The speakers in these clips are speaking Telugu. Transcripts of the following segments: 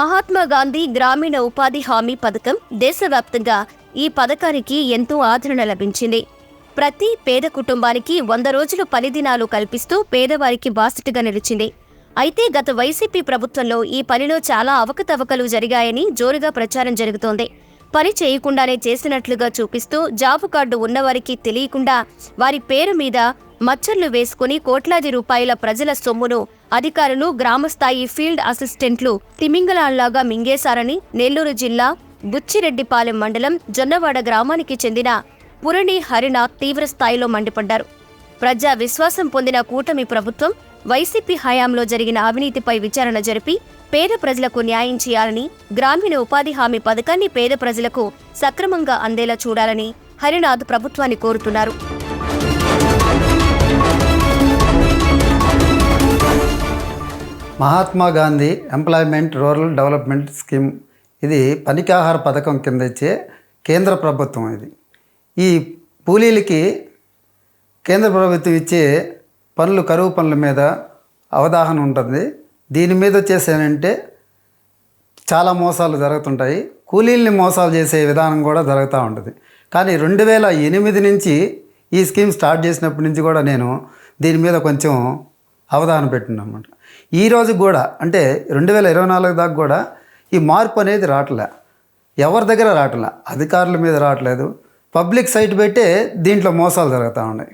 మహాత్మా గాంధీ గ్రామీణ ఉపాధి హామీ పథకం దేశవ్యాప్తంగా ఈ పథకానికి ఎంతో ఆదరణ లభించింది. ప్రతి పేద కుటుంబానికి వంద రోజులు పనిదినాలు కల్పిస్తూ పేదవారికి బాసటగా నిలిచింది. అయితే గత వైసీపీ ప్రభుత్వంలో ఈ పనిలో చాలా అవకతవకలు జరిగాయని జోరుగా ప్రచారం జరుగుతోంది. పని చేయకుండానే చేసినట్లుగా చూపిస్తూ జాబు కార్డు ఉన్నవారికి తెలియకుండా వారి పేరు మీద మచ్చర్లు వేసుకుని కోట్లాది రూపాయల ప్రజల సొమ్మును అధికారులు గ్రామస్థాయి ఫీల్డ్ అసిస్టెంట్లు తిమింగలాల్లాగా మింగేశారని నెల్లూరు జిల్లా బుచ్చిరెడ్డిపాలెం మండలం జొన్నవాడ గ్రామానికి చెందిన పురణి హరినాథ్ తీవ్ర స్థాయిలో మండిపడ్డారు. ప్రజా విశ్వాసం పొందిన కూటమి ప్రభుత్వం వైసీపీ హయాంలో జరిగిన అవినీతిపై విచారణ జరిపి పేద ప్రజలకు న్యాయం చేయాలని గ్రామీణ ఉపాధి హామీ పథకాన్ని పేద ప్రజలకు సక్రమంగా అందేలా చూడాలని హరినాథ్ ప్రభుత్వాన్ని కోరుతున్నారు. Mahatma Gandhi employment rural development scheme. ఇది పనికాహార పథకం కింద ఇచ్చే కేంద్ర ప్రభుత్వం ఇది. ఈ కూలీలకి కేంద్ర ప్రభుత్వం ఇచ్చే పనులు కరువు పనుల మీద అవగాహన ఉంటుంది. దీని మీద వచ్చేసేనంటే చాలా మోసాలు జరుగుతుంటాయి. కూలీల్ని మోసాలు చేసే విధానం కూడా జరుగుతూ ఉంటుంది. కానీ రెండు వేల ఎనిమిది నుంచి ఈ స్కీమ్ స్టార్ట్ చేసినప్పటి నుంచి కూడా నేను దీని మీద కొంచెం అవగాహన పెట్టినమాట ఈ కూడా అంటే రెండు వేల ఇరవై నాలుగు దాకా కూడా ఈ మార్పు అనేది రావట్లే. ఎవరి దగ్గర రావట్లే? అధికారుల మీద రావట్లేదు. పబ్లిక్ సైట్ పెట్టే దీంట్లో మోసాలు జరుగుతూ ఉన్నాయి.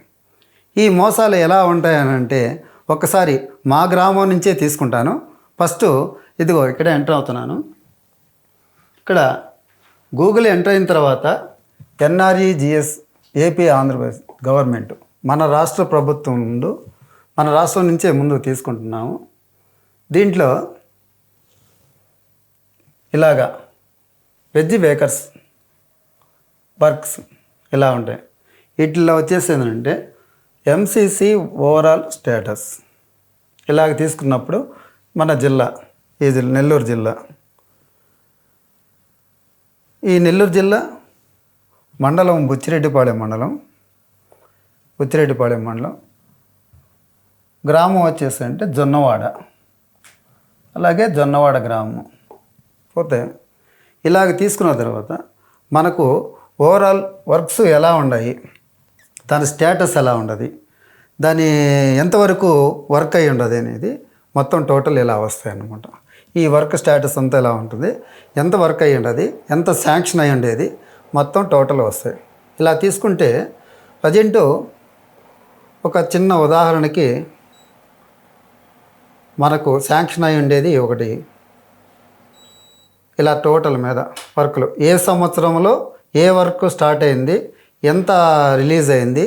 ఈ మోసాలు ఎలా ఉంటాయని అంటే ఒక్కసారి మా గ్రామం నుంచే తీసుకుంటాను. ఫస్ట్ ఇదిగో ఇక్కడ ఎంటర్ అవుతున్నాను. ఇక్కడ గూగుల్ ఎంటర్ అయిన తర్వాత ఎన్ఆర్ఈజిఎస్ ఏపీ ఆంధ్రప్రదేశ్ గవర్నమెంట్ మన రాష్ట్ర ప్రభుత్వం నుండి మన రాష్ట్రం నుంచే ముందు తీసుకుంటున్నాము. దీంట్లో ఇలాగా వెజ్ బేకర్స్ వర్క్స్ ఇలా ఉంటాయి. వీటిలో వచ్చేసి ఏంటంటే ఎంసీసీ ఓవరాల్ స్టేటస్ ఇలాగ తీసుకున్నప్పుడు మన జిల్లా ఈ జిల్లా నెల్లూరు జిల్లా. ఈ నెల్లూరు జిల్లా మండలం బుచ్చిరెడ్డిపాళెం మండలం బుచ్చిరెడ్డిపాళెం మండలం. గ్రామం వచ్చేసి అంటే జొన్నవాడ. అలాగే జొన్నవాడ గ్రామం. పోతే ఇలాగ తీసుకున్న తర్వాత మనకు ఓవరాల్ వర్క్స్ ఎలా ఉన్నాయి? దాని స్టేటస్ ఎలా ఉండదు? దాని ఎంతవరకు వర్క్ అయి ఉండదు అనేది మొత్తం టోటల్ ఇలా వస్తాయి అన్నమాట. ఈ వర్క్ స్టేటస్ అంతా ఎలా ఉంటుంది? ఎంత వర్క్ అయ్యి ఉండదు? ఎంత శాంక్షన్ అయి ఉండేది? మొత్తం టోటల్ వస్తాయి. ఇలా తీసుకుంటే ప్రజెంటు ఒక చిన్న ఉదాహరణకి మనకు శాంక్షన్ అయి ఉండేది ఒకటి. ఇలా టోటల్ మీద వర్క్లు. ఏ సంవత్సరంలో ఏ వర్క్ స్టార్ట్ అయింది ఎంత రిలీజ్ అయింది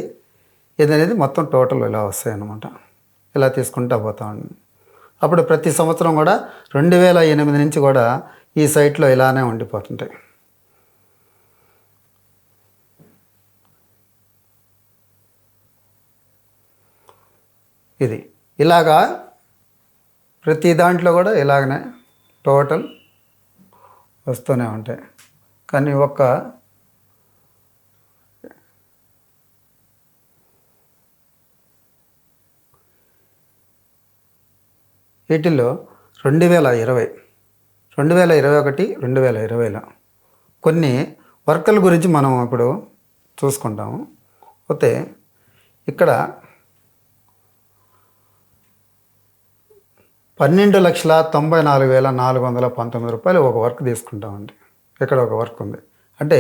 ఇది అనేది మొత్తం టోటల్ ఇలా వస్తాయి అన్నమాట ఇలా తీసుకుంటూ పోతామండి అప్పుడు ప్రతి సంవత్సరం కూడా రెండు వేల ఎనిమిది నుంచి కూడా ఈ సైట్లో ఇలానే ఉండిపోతుంటాయి. ఇది. ఇలాగా ప్రతి దాంట్లో కూడా ఇలాగనే టోటల్ వస్తూనే ఉంటాయి. కానీ ఒక్క వీటిల్లో రెండు వేల ఇరవై రెండు వేల ఇరవై ఒకటి రెండు వేల ఇరవైలో కొన్ని వర్కల గురించి మనం ఇప్పుడు చూసుకుంటాము. పోతే ఇక్కడ పన్నెండు లక్షల తొంభై నాలుగు వేల నాలుగు వందల పంతొమ్మిది రూపాయలు ఒక వర్క్ తీసుకుంటామండి. ఇక్కడ ఒక వర్క్ ఉంది. అంటే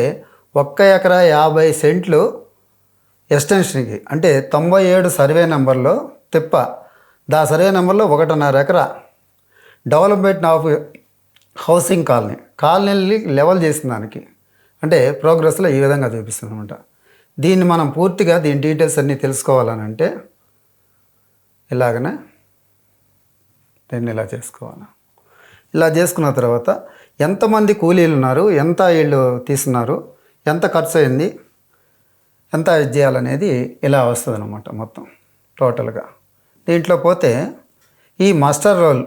ఒక్క ఎకరా యాభై సెంట్లు ఎక్స్టెన్షన్కి అంటే తొంభై ఏడు సర్వే నెంబర్లో తిప్ప. దా సర్వే నెంబర్లో ఒకటిన్నర ఎకరా డెవలప్మెంట్ ఆఫ్ హౌసింగ్ కాలనీ కాలనీని లెవెల్ చేసిన దానికి. అంటే ప్రోగ్రెస్లో ఈ విధంగా చూపిస్తుంది అనమాట దీన్ని మనం పూర్తిగా దీని డీటెయిల్స్ అన్నీ తెలుసుకోవాలని అంటే ఇలాగనే నేను ఇలా చేసుకోవాలి. ఇలా చేసుకున్న తర్వాత ఎంతమంది కూలీలు ఉన్నారు ఎంత వీళ్ళు తీసుకున్నారు ఎంత ఖర్చు అయింది ఎంత ఇది చేయాలనేది ఇలా వస్తుంది అనమాట మొత్తం టోటల్గా. దీంట్లో పోతే ఈ మాస్టర్ రోల్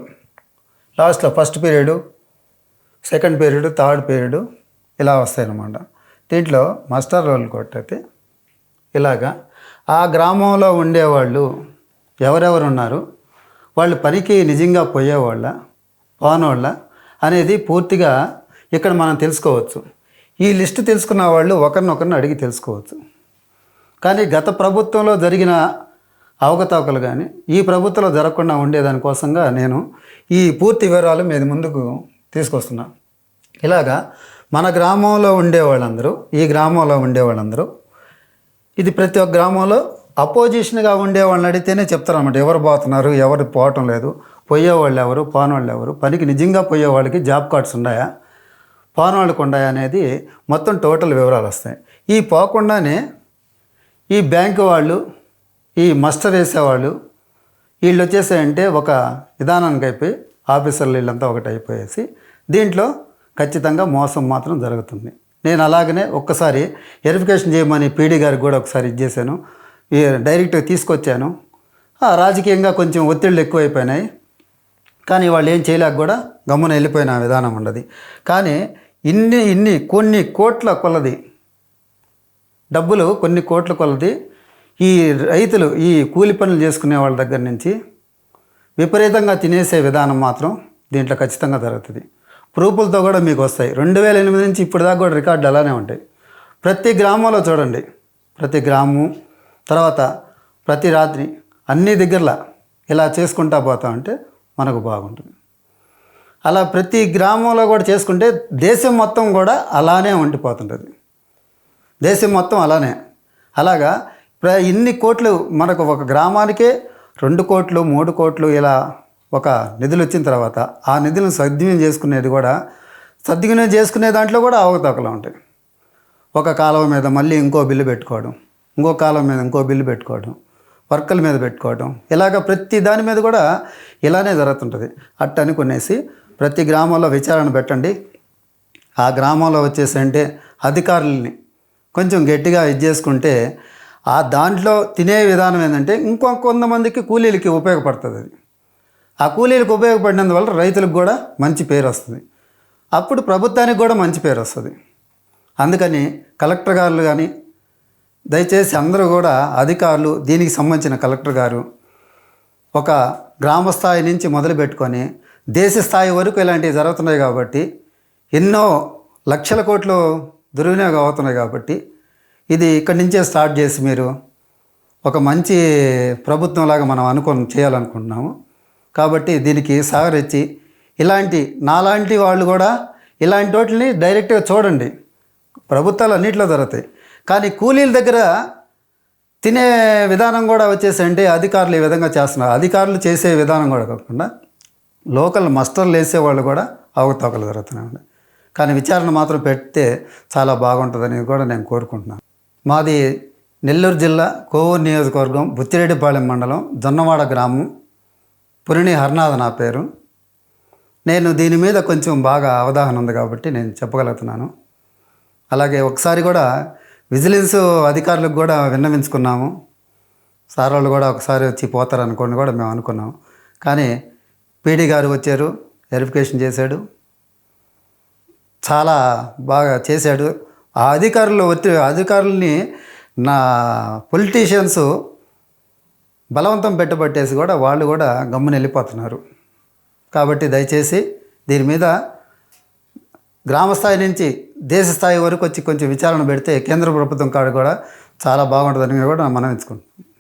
లాస్ట్లో first period second period third period ఇలా వస్తాయన్నమాట. దీంట్లో మాస్టర్ రోల్ కొట్టయితే ఇలాగా. ఆ గ్రామంలో ఉండేవాళ్ళు ఎవరెవరు ఉన్నారు వాళ్ళు పనికి నిజంగా పోయేవాళ్ళ పోనోళ్ళ అనేది పూర్తిగా ఇక్కడ మనం తెలుసుకోవచ్చు. ఈ లిస్ట్ తెలుసుకున్న వాళ్ళు ఒకరినొకరిని అడిగి తెలుసుకోవచ్చు. కానీ గత ప్రభుత్వంలో జరిగిన అవకతవకలు కానీ ఈ ప్రభుత్వంలో జరగకుండా ఉండేదానికోసంగా నేను ఈ పూర్తి వివరాలు మీద ముందుకు తీసుకొస్తున్నా. ఇలాగా మన గ్రామంలో ఉండే వాళ్ళందరూ ఈ గ్రామంలో ఉండే వాళ్ళందరూ ఇది ప్రతి ఒక్క గ్రామంలో అపోజిషన్గా ఉండే వాళ్ళని అడిగితేనే చెప్తారన్నమాట. ఎవరు పోతున్నారు ఎవరు పోవటం లేదు. పోయేవాళ్ళు ఎవరు పోనవాళ్ళు ఎవరు? పనికి నిజంగా పోయేవాళ్ళకి జాబ్ కార్డ్స్ ఉన్నాయా? పోనవాళ్ళకు ఉన్నాయా అనేది మొత్తం టోటల్ వివరాలు వస్తాయి. ఈ పోకుండానే ఈ బ్యాంకు వాళ్ళు ఈ మస్టర్ వేసేవాళ్ళు వీళ్ళు వచ్చేసాయంటే ఒక విధానానికి అయిపోయి ఆఫీసర్లు వీళ్ళంతా ఒకటి అయిపోయేసి దీంట్లో ఖచ్చితంగా మోసం మాత్రం జరుగుతుంది. నేను అలాగనే ఒక్కసారి వెరిఫికేషన్ చేయమని పీడీ గారికి కూడా ఒకసారి ఇచ్చేసాను డైరెక్ట్గా తీసుకొచ్చాను. రాజకీయంగా కొంచెం ఒత్తిళ్ళు ఎక్కువైపోయినాయి. కానీ వాళ్ళు ఏం చేయలేక కూడా గమ్మున వెళ్ళిపోయిన విధానం ఉండదు. కానీ ఇన్ని ఇన్ని కొన్ని కోట్ల కొలది. డబ్బులు కొన్ని కోట్ల కొలది. ఈ రైతులు ఈ కూలి పనులు చేసుకునే వాళ్ళ దగ్గర నుంచి విపరీతంగా తినేసే విధానం మాత్రం దీంట్లో ఖచ్చితంగా జరుగుతుంది. ప్రూఫులతో కూడా మీకు వస్తాయి. రెండు వేల ఎనిమిది నుంచి ఇప్పుడు దాకా కూడా రికార్డులు అలానే ఉంటాయి. ప్రతి గ్రామంలో చూడండి. ప్రతి గ్రామం తర్వాత ప్రతి రాత్రి అన్ని దగ్గరలా ఇలా చేసుకుంటా పోతా ఉంటే మనకు బాగుంటుంది. అలా ప్రతి గ్రామంలో కూడా చేసుకుంటే దేశం మొత్తం కూడా అలానే ఉండిపోతుంటుంది. దేశం మొత్తం అలానే. అలాగా ప్ర ఇన్ని కోట్లు మనకు ఒక గ్రామానికే రెండు కోట్లు మూడు కోట్లు ఇలా ఒక నిధులు వచ్చిన తర్వాత ఆ నిధులను సద్వినియోగం చేసుకునేది కూడా సద్వినియోగం చేసుకునే దాంట్లో కూడా అవకతవకలు ఉంటాయి. ఒక కాలువ మీద మళ్ళీ ఇంకో బిల్లు పెట్టుకోవడం ఇంకో కాలం మీద ఇంకో బిల్లు పెట్టుకోవడం వర్కల మీద పెట్టుకోవడం ఇలాగ ప్రతి దాని మీద కూడా ఇలానే జరుగుతుంటుంది. అట్టని కొనేసి ప్రతి గ్రామంలో విచారణ పెట్టండి. ఆ గ్రామంలో వచ్చేసి అంటే అధికారులని కొంచెం గట్టిగా ఇది చేసుకుంటే ఆ దాంట్లో తినే విధానం ఏంటంటే ఇంకో కొంతమందికి కూలీలకి ఉపయోగపడుతుంది అది. ఆ కూలీలకు ఉపయోగపడినందువల్ల రైతులకు కూడా మంచి పేరు వస్తుంది. అప్పుడు ప్రభుత్వానికి కూడా మంచి పేరు వస్తుంది. అందుకని కలెక్టర్ గారు కానీ దయచేసి అందరూ కూడా అధికారులు దీనికి సంబంధించిన కలెక్టర్ గారు ఒక గ్రామ స్థాయి నుంచి మొదలు పెట్టుకొని దేశ స్థాయి వరకు ఇలాంటివి జరుగుతున్నాయి కాబట్టి ఎన్నో లక్షల కోట్లు దుర్వినియోగం అవుతున్నాయి కాబట్టి ఇది ఇక్కడి నుంచే స్టార్ట్ చేసి మీరు ఒక మంచి ప్రభుత్వంలాగా మనం అనుకొని చేయాలనుకుంటున్నాము. కాబట్టి దీనికి సహకరించి ఇలాంటి నాలాంటి వాళ్ళు కూడా ఇలాంటి వాటిని డైరెక్ట్గా చూడండి. ప్రభుత్వాలు అన్నింటిలో జరుగుతాయి కానీ కూలీల దగ్గర తినే విధానం కూడా వచ్చేసి అంటే అధికారులు ఈ విధంగా చేస్తున్నారు. అధికారులు చేసే విధానం కూడా కాకుండా లోకల్ మస్టర్లు వేసే వాళ్ళు కూడా అవకతవకలు జరుగుతున్నాయండి. కానీ విచారణ మాత్రం పెడితే చాలా బాగుంటుందని కూడా నేను కోరుకుంటున్నాను. మాది నెల్లూరు జిల్లా కోవూరు నియోజకవర్గం బుచ్చిరెడ్డిపాళెం మండలం జొన్నవాడ గ్రామం. పురిణి హర్నాథ్ నా పేరు. నేను దీని మీద కొంచెం బాగా అవగాహన ఉంది కాబట్టి నేను చెప్పగలుగుతున్నాను. అలాగే ఒకసారి కూడా విజిలెన్స్ అధికారులకు కూడా విన్నవించుకున్నాము. సార్ వాళ్ళు కూడా ఒకసారి వచ్చి పోతారు అనుకోని కూడా మేము అనుకున్నాము కానీ పీడీ గారు వచ్చారు వెరిఫికేషన్ చేశాడు. చాలా బాగా చేశాడు. ఆ అధికారులు వచ్చి అధికారుల్ని నా పొలిటీషియన్స్ బలవంతం పెట్టబట్టేసి కూడా వాళ్ళు కూడా గమ్మున వెళ్ళిపోతున్నారు. కాబట్టి దయచేసి దీని మీద గ్రామస్థాయి నుంచి దేశ స్థాయి వరకు వచ్చి కొంచెం విచారణ పెడితే కేంద్ర ప్రభుత్వం కాడ కూడా చాలా బాగుంటుందని కూడా మనం ఎంచుకుంటున్నాం.